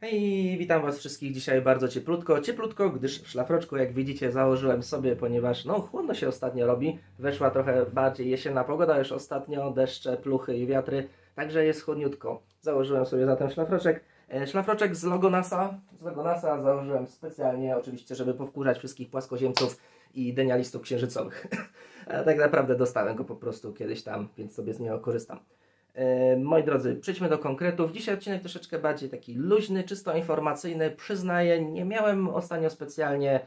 Hej, witam Was wszystkich dzisiaj bardzo cieplutko. Cieplutko, gdyż w szlafroczku, jak widzicie, założyłem sobie, ponieważ no chłodno się ostatnio robi. Weszła trochę bardziej jesienna pogoda już ostatnio, deszcze, pluchy i wiatry, także jest chłodniutko. Założyłem sobie zatem szlafroczek. E, Szlafroczek z logo NASA, z logo NASA założyłem specjalnie, oczywiście, żeby powkurzać wszystkich płaskoziemców i denialistów księżycowych. A tak naprawdę dostałem go po prostu kiedyś tam, więc sobie z niego korzystam. E, Moi drodzy, przejdźmy do konkretów. Dzisiaj odcinek troszeczkę bardziej taki luźny, czysto informacyjny. Przyznaję, nie miałem ostatnio specjalnie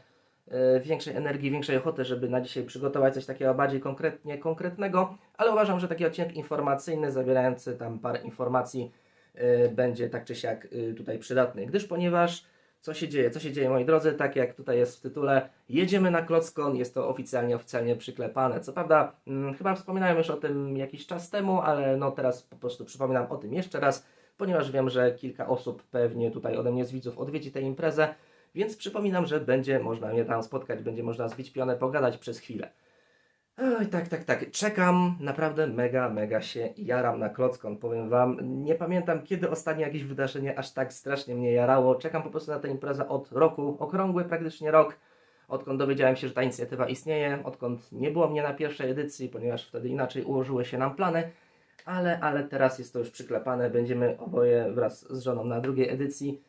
e, większej energii, większej ochoty, żeby na dzisiaj przygotować coś takiego bardziej konkretnie, konkretnego, ale uważam, że taki odcinek informacyjny, zawierający tam parę informacji, e, będzie tak czy siak tutaj przydatny. Gdyż ponieważ co się dzieje? Co się dzieje, moi drodzy? Tak jak tutaj jest w tytule, jedziemy na Klockon, jest to oficjalnie, oficjalnie przyklepane. Co prawda, mm, chyba wspominałem już o tym jakiś czas temu, ale no teraz po prostu przypominam o tym jeszcze raz, ponieważ wiem, że kilka osób pewnie tutaj ode mnie z widzów odwiedzi tę imprezę, więc przypominam, że będzie można mnie tam spotkać, będzie można zbić pionę, pogadać przez chwilę. Oj, tak, tak, tak. Czekam, naprawdę mega, mega się jaram na Klockon, powiem Wam. Nie pamiętam, kiedy ostatnie jakieś wydarzenie aż tak strasznie mnie jarało. Czekam po prostu na tę imprezę od roku, okrągły praktycznie rok, odkąd dowiedziałem się, że ta inicjatywa istnieje, odkąd nie było mnie na pierwszej edycji, ponieważ wtedy inaczej ułożyły się nam plany, ale, ale teraz jest to już przyklepane, będziemy oboje wraz z żoną na drugiej edycji.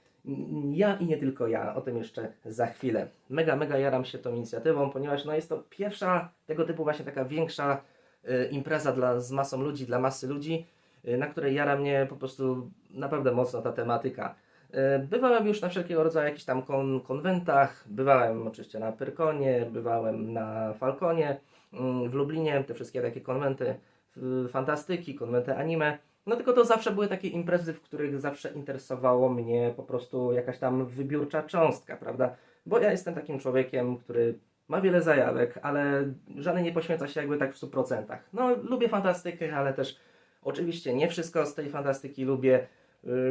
Ja i nie tylko ja, o tym jeszcze za chwilę. Mega, mega jaram się tą inicjatywą, ponieważ no jest to pierwsza tego typu właśnie taka większa y, impreza dla, z masą ludzi, dla masy ludzi, y, na której jara mnie po prostu naprawdę mocno ta tematyka. Y, Bywałem już na wszelkiego rodzaju jakichś tam kon, konwentach, bywałem oczywiście na Pyrkonie, bywałem na Falconie, mm, w Lublinie, te wszystkie takie konwenty y, fantastyki, konwenty anime. No tylko to zawsze były takie imprezy, w których zawsze interesowało mnie po prostu jakaś tam wybiórcza cząstka, prawda? Bo ja jestem takim człowiekiem, który ma wiele zajawek, ale żadnej nie poświęca się jakby tak w 100%. No, lubię fantastykę, ale też oczywiście nie wszystko z tej fantastyki lubię.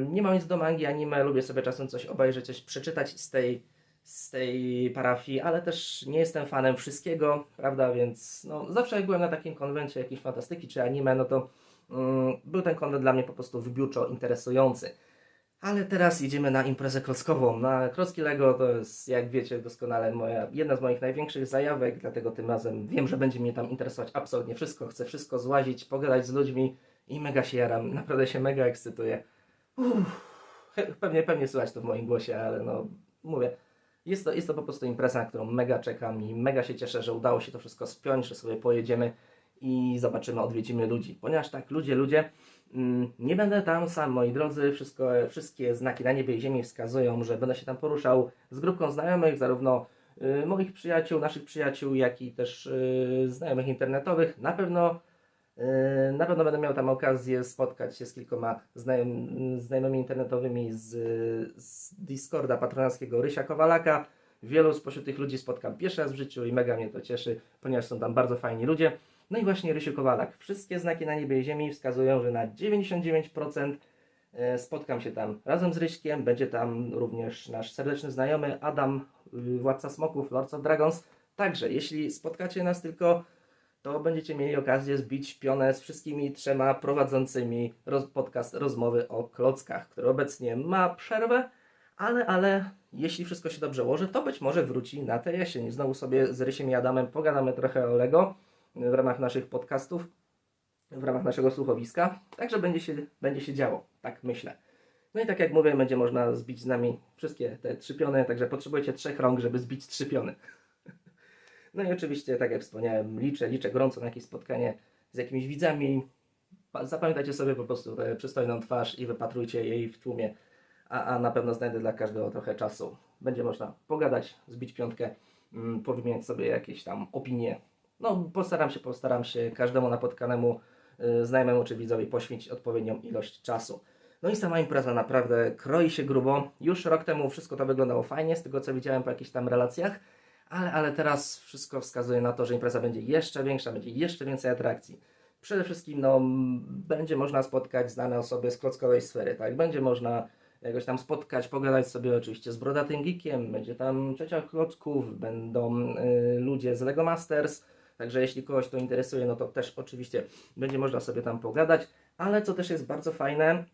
Nie mam nic do mangi, anime, lubię sobie czasem coś obejrzeć, coś przeczytać z tej, z tej parafii, ale też nie jestem fanem wszystkiego, prawda? Więc no, zawsze jak byłem na takim konwencie jakiejś fantastyki czy anime, no to mm, był ten konwent dla mnie po prostu wybiórczo interesujący. Ale teraz jedziemy na imprezę klockową. Na klocki Lego to jest, jak wiecie doskonale, moja, jedna z moich największych zajawek, dlatego tym razem wiem, że będzie mnie tam interesować absolutnie wszystko. Chcę wszystko złazić, pogadać z ludźmi i mega się jaram. Naprawdę się mega ekscytuję. Uff, pewnie, pewnie słychać to w moim głosie, ale no mówię, jest to, jest to po prostu impreza, na którą mega czekam i mega się cieszę, że udało się to wszystko spiąć, że sobie pojedziemy i zobaczymy, odwiedzimy ludzi. Ponieważ tak, ludzie, ludzie, mm, nie będę tam sam, moi drodzy, wszystko, wszystkie znaki na niebie i ziemi wskazują, że będę się tam poruszał z grupką znajomych, zarówno y, moich przyjaciół, naszych przyjaciół, jak i też y, znajomych internetowych. Na pewno Na pewno będę miał tam okazję spotkać się z kilkoma znajom, znajomymi internetowymi z, z Discorda patronackiego Rysia Kowalaka. Wielu spośród tych ludzi spotkam pierwszy raz w życiu i mega mnie to cieszy, ponieważ są tam bardzo fajni ludzie. No i właśnie Rysiu Kowalak. Wszystkie znaki na niebie i ziemi wskazują, że na 99% e, spotkam się tam razem z Ryśkiem. Będzie tam również nasz serdeczny znajomy Adam, y, władca smoków, Lords of Dragons. Także jeśli spotkacie nas tylko to będziecie mieli okazję zbić pionę z wszystkimi trzema prowadzącymi roz, podcast rozmowy o klockach, który obecnie ma przerwę, ale, ale jeśli wszystko się dobrze ułoży, to być może wróci na tę jesień. Znowu sobie z Rysiem i Adamem pogadamy trochę o Lego w ramach naszych podcastów, w ramach naszego słuchowiska, także będzie się, będzie się działo, tak myślę. No i tak jak mówię, będzie można zbić z nami wszystkie te trzy piony, także potrzebujecie trzech rąk, żeby zbić trzy piony. No i oczywiście, tak jak wspomniałem, liczę, liczę gorąco na jakieś spotkanie z jakimiś widzami. Pa- Zapamiętajcie sobie po prostu tę przystojną twarz i wypatrujcie jej w tłumie, a, a na pewno znajdę dla każdego trochę czasu. Będzie można pogadać, zbić piątkę, mm, powymieniać sobie jakieś tam opinie. No, postaram się, postaram się każdemu napotkanemu y, znajomemu czy widzowi poświęcić odpowiednią ilość czasu. No i sama impreza naprawdę kroi się grubo. Już rok temu wszystko to wyglądało fajnie, z tego co widziałem po jakichś tam relacjach ale, ale teraz wszystko wskazuje na to, że impreza będzie jeszcze większa, będzie jeszcze więcej atrakcji. Przede wszystkim no, będzie można spotkać znane osoby z klockowej sfery, tak? Będzie można jakoś tam spotkać, pogadać sobie oczywiście z Brodatym Geekiem, będzie tam ciocia klocków, będą y, ludzie z Lego Masters, także jeśli kogoś to interesuje, no to też oczywiście będzie można sobie tam pogadać, ale co też jest bardzo fajne,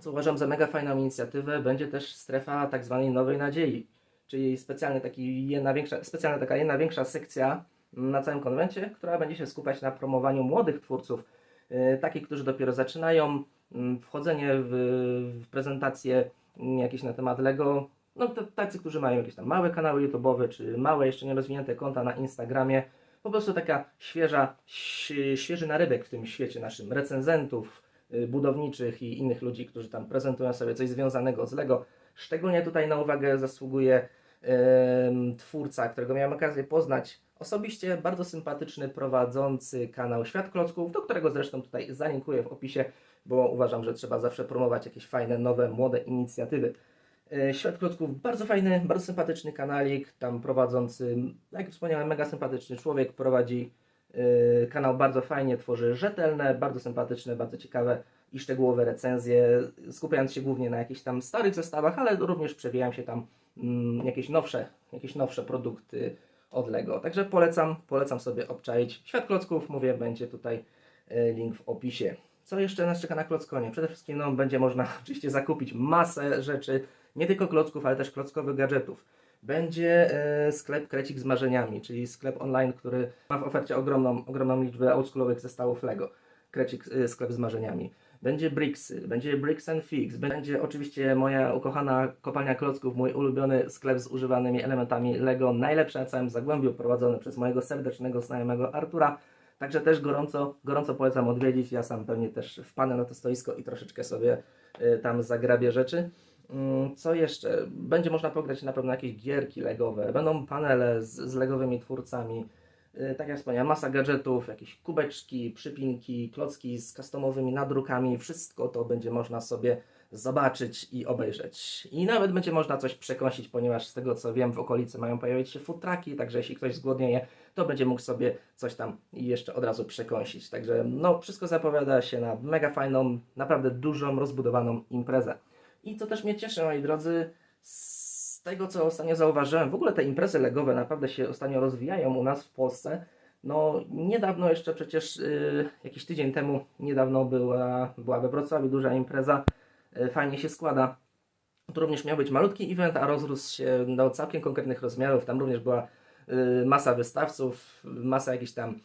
co uważam za mega fajną inicjatywę, będzie też strefa tak zwanej nowej nadziei, czyli specjalny taki jedna większa, specjalna taka jedna większa sekcja na całym konwencie, która będzie się skupiać na promowaniu młodych twórców, yy, takich, którzy dopiero zaczynają, yy, wchodzenie w, w prezentacje yy, jakieś na temat Lego, no tacy, którzy mają jakieś tam małe kanały YouTube'owe, czy małe, jeszcze nierozwinięte konta na Instagramie, po prostu taka świeża, świeży narybek w tym świecie naszym recenzentów, y, budowniczych i innych ludzi, którzy tam prezentują sobie coś związanego z Lego. Szczególnie tutaj na uwagę zasługuje twórca, którego miałem okazję poznać osobiście, bardzo sympatyczny, prowadzący kanał Świat Klocków, do którego zresztą tutaj zalinkuję w opisie, bo uważam, że trzeba zawsze promować jakieś fajne, nowe, młode inicjatywy. E, Świat Klocków, bardzo fajny, bardzo sympatyczny kanalik, tam prowadzący, jak wspomniałem, mega sympatyczny człowiek, prowadzi e, kanał bardzo fajnie, tworzy rzetelne, bardzo sympatyczne, bardzo ciekawe i szczegółowe recenzje, skupiając się głównie na jakichś tam starych zestawach, ale również przewijają się tam mm, jakieś nowsze, jakieś nowsze produkty od Lego. Także polecam, polecam sobie obczaić. Świat Klocków, mówię, będzie tutaj e, link w opisie. Co jeszcze nas czeka na Klockonie? Przede wszystkim no, będzie można oczywiście zakupić masę rzeczy, nie tylko klocków, ale też klockowych gadżetów. Będzie e, sklep Krecik z marzeniami, czyli sklep online, który ma w ofercie ogromną, ogromną liczbę oldschoolowych zestawów Lego. Krecik, e, sklep z marzeniami. Będzie Brixy, będzie Bricks and Fix, będzie oczywiście moja ukochana kopalnia klocków, mój ulubiony sklep z używanymi elementami Lego, najlepszy na całym Zagłębiu, prowadzony przez mojego serdecznego znajomego Artura. Także też gorąco, gorąco polecam odwiedzić. Ja sam pewnie też wpanę na to stoisko i troszeczkę sobie y, tam zagrabię rzeczy. Mm, Co jeszcze? Będzie można pograć na pewno jakieś gierki legowe, będą panele z, z legowymi twórcami. Y, Tak jak wspomniałem, masa gadżetów, jakieś kubeczki, przypinki, klocki z customowymi nadrukami. Wszystko to będzie można sobie zobaczyć i obejrzeć. I nawet będzie można coś przekąsić, ponieważ z tego co wiem, w okolicy mają pojawić się food trucki, także jeśli ktoś zgłodnieje, to będzie mógł sobie coś tam jeszcze od razu przekąsić. Także no, wszystko zapowiada się na mega fajną, naprawdę dużą, rozbudowaną imprezę. I co też mnie cieszy, moi drodzy, z tego co ostatnio zauważyłem, w ogóle te imprezy legowe naprawdę się ostatnio rozwijają u nas w Polsce. No, niedawno jeszcze przecież, yy, jakiś tydzień temu, niedawno była, była we Wrocławiu duża impreza, yy, fajnie się składa. To również miał być malutki event, a rozrósł się do całkiem konkretnych rozmiarów. Tam również była y, masa wystawców, masa jakichś tam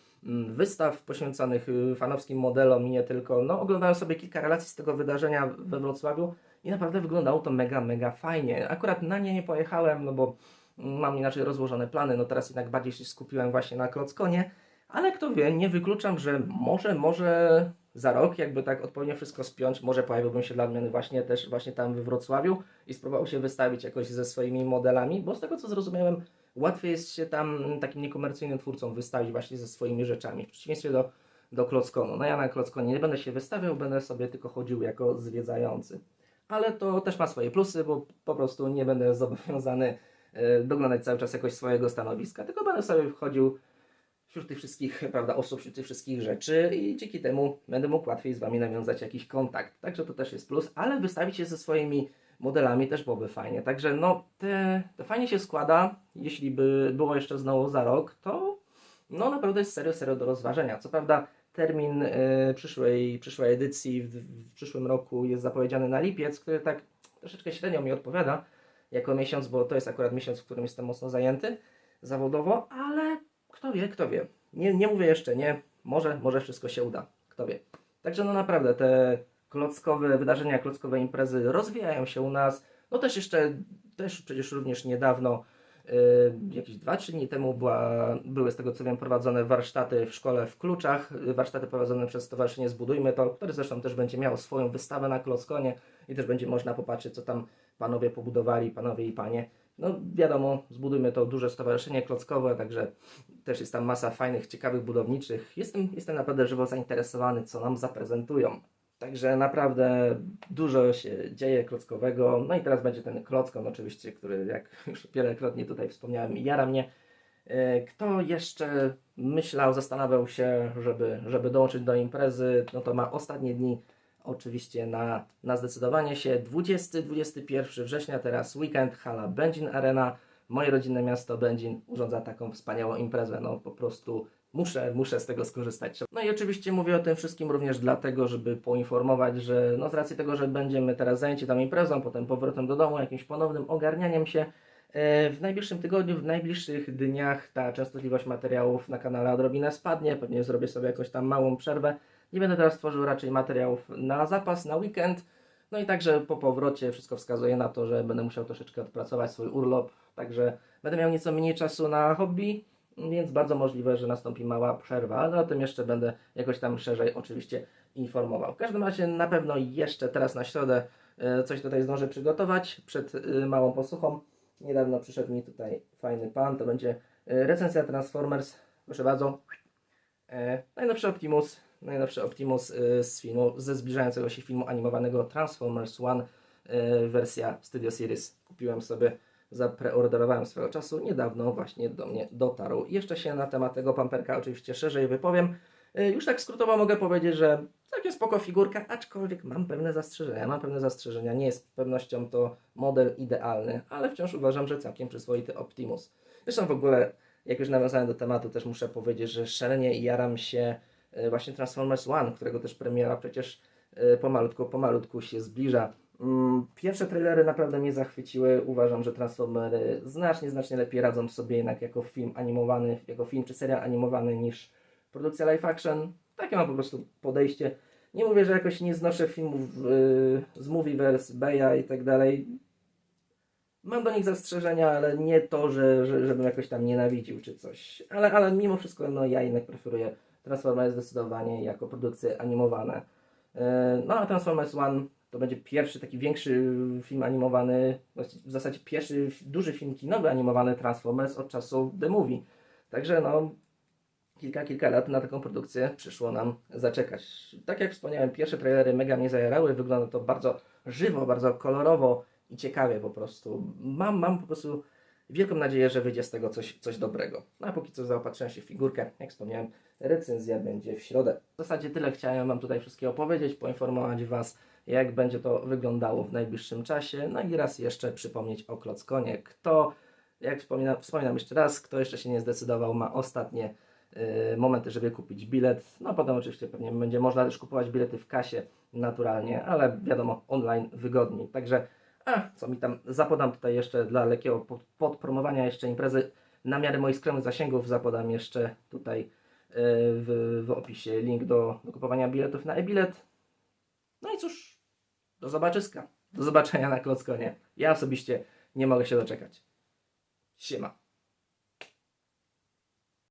wystaw poświęconych y, fanowskim modelom i nie tylko. No, oglądałem sobie kilka relacji z tego wydarzenia we Wrocławiu i naprawdę wyglądało to mega, mega fajnie. Akurat na nie nie pojechałem, no bo mm, mam inaczej rozłożone plany, no teraz jednak bardziej się skupiłem właśnie na Klockonie, ale kto wie, nie wykluczam, że może, może za rok, jakby tak odpowiednio wszystko spiąć, może pojawiłbym się dla odmiany właśnie też właśnie tam we Wrocławiu i spróbował się wystawić jakoś ze swoimi modelami, bo z tego co zrozumiałem, łatwiej jest się tam takim niekomercyjnym twórcom wystawić właśnie ze swoimi rzeczami, w przeciwieństwie do, do Klockonu. No ja na Klockonie nie będę się wystawiał, będę sobie tylko chodził jako zwiedzający. Ale to też ma swoje plusy, bo po prostu nie będę zobowiązany e, doglądać cały czas jakoś swojego stanowiska, tylko będę sobie wchodził wśród tych wszystkich, prawda, osób, wśród tych wszystkich rzeczy i dzięki temu będę mógł łatwiej z Wami nawiązać jakiś kontakt. Także to też jest plus, ale wystawić się ze swoimi modelami też byłoby fajnie. Także no, te, to fajnie się składa. Jeśli by było jeszcze znowu za rok, to no naprawdę jest serio, serio do rozważenia. Co prawda termin y, przyszłej, przyszłej edycji w, w przyszłym roku jest zapowiedziany na lipiec, który tak troszeczkę średnio mi odpowiada jako miesiąc, bo to jest akurat miesiąc, w którym jestem mocno zajęty zawodowo, ale kto wie, kto wie. Nie, nie mówię jeszcze nie, może, może wszystko się uda, kto wie. Także no naprawdę te klockowe wydarzenia, klockowe imprezy rozwijają się u nas. No też jeszcze, też przecież również niedawno, yy, jakieś 2-3 dni temu była, były z tego co wiem prowadzone warsztaty w szkole w Kluczach, warsztaty prowadzone przez Stowarzyszenie Zbudujmy To, które zresztą też będzie miało swoją wystawę na Klockonie i też będzie można popatrzeć co tam panowie pobudowali, panowie i panie. No wiadomo, zbudujmy to duże stowarzyszenie klockowe, także też jest tam masa fajnych, ciekawych budowniczych. Jestem, jestem naprawdę żywo zainteresowany, co nam zaprezentują. Także naprawdę dużo się dzieje klockowego. No i teraz będzie ten klockon oczywiście, który jak już wielokrotnie tutaj wspomniałem, jara mnie. E, Kto jeszcze myślał, zastanawiał się, żeby, żeby dołączyć do imprezy, no to ma ostatnie dni oczywiście na, na zdecydowanie się. 20-21 września, teraz weekend, hala Będzin Arena. Moje rodzinne miasto Będzin urządza taką wspaniałą imprezę. No po prostu muszę, muszę z tego skorzystać. No i oczywiście mówię o tym wszystkim również dlatego, żeby poinformować, że no z racji tego, że będziemy teraz zajęci tam imprezą, potem powrotem do domu, jakimś ponownym ogarnianiem się, e, w najbliższym tygodniu, w najbliższych dniach ta częstotliwość materiałów na kanale odrobinę spadnie, pewnie zrobię sobie jakąś tam małą przerwę. Nie będę teraz tworzył raczej materiałów na zapas, na weekend. No i także po powrocie wszystko wskazuje na to, że będę musiał troszeczkę odpracować swój urlop, także będę miał nieco mniej czasu na hobby, więc bardzo możliwe, że nastąpi mała przerwa, ale o tym jeszcze będę jakoś tam szerzej oczywiście informował. W każdym razie na pewno jeszcze teraz na środę e, coś tutaj zdążę przygotować przed e, małą posłuchą. Niedawno przyszedł mi tutaj fajny pan, to będzie e, recenzja Transformers, proszę bardzo. Najnowszy Optimus, najnowszy Optimus e, z filmu, ze zbliżającego się filmu animowanego Transformers One, e, wersja Studio Series. Kupiłem sobie, zapreorderowałem swego czasu, niedawno właśnie do mnie dotarł. Jeszcze się na temat tego pamperka oczywiście szerzej wypowiem. E, Już tak skrótowo mogę powiedzieć, że całkiem spoko figurka, aczkolwiek mam pewne zastrzeżenia. Mam pewne zastrzeżenia. Nie jest z pewnością to model idealny, ale wciąż uważam, że całkiem przyzwoity Optimus. Zresztą w ogóle, jak już nawiązałem do tematu, też muszę powiedzieć, że szalenie jaram się właśnie Transformers One, którego też premiera przecież e, pomalutku, pomalutku się zbliża. Mm, Pierwsze trailery naprawdę mnie zachwyciły. Uważam, że Transformery znacznie, znacznie lepiej radzą sobie jednak jako film animowany, jako film czy serial animowany niż produkcja live action. Takie mam po prostu podejście. Nie mówię, że jakoś nie znoszę filmów yy, z Movieverse, Beya i tak dalej. Mam do nich zastrzeżenia, ale nie to, że, że, żebym jakoś tam nienawidził czy coś. Ale, ale mimo wszystko, no ja jednak preferuję Transformers zdecydowanie jako produkcje animowane. Yy, No a Transformers One to będzie pierwszy taki większy film animowany, w zasadzie pierwszy duży film kinowy animowany Transformers od czasu The Movie. Także no, kilka, kilka lat na taką produkcję przyszło nam zaczekać. Tak jak wspomniałem, pierwsze trailery mega mnie zajarały, wygląda to bardzo żywo, bardzo kolorowo i ciekawie po prostu. Mam, mam po prostu wielką nadzieję, że wyjdzie z tego coś, coś dobrego. No a póki co zaopatrzyłem się w figurkę, jak wspomniałem, recenzja będzie w środę. W zasadzie tyle chciałem Wam tutaj wszystkiego powiedzieć, poinformować Was, jak będzie to wyglądało w najbliższym czasie. No i raz jeszcze przypomnieć o Klockonie. Kto, jak wspominam, wspominam jeszcze raz, kto jeszcze się nie zdecydował, ma ostatnie y, momenty, żeby kupić bilet. No potem oczywiście pewnie będzie można też kupować bilety w kasie naturalnie, ale wiadomo, online wygodniej. Także, a co mi tam zapodam tutaj jeszcze dla lekkiego pod- podpromowania jeszcze imprezy na miarę moich skromnych zasięgów zapodam jeszcze tutaj y, w, w opisie link do, do kupowania biletów na e-bilet. No i cóż, do zobaczyska. Do zobaczenia na Klockonie. Ja osobiście nie mogę się doczekać. Siema.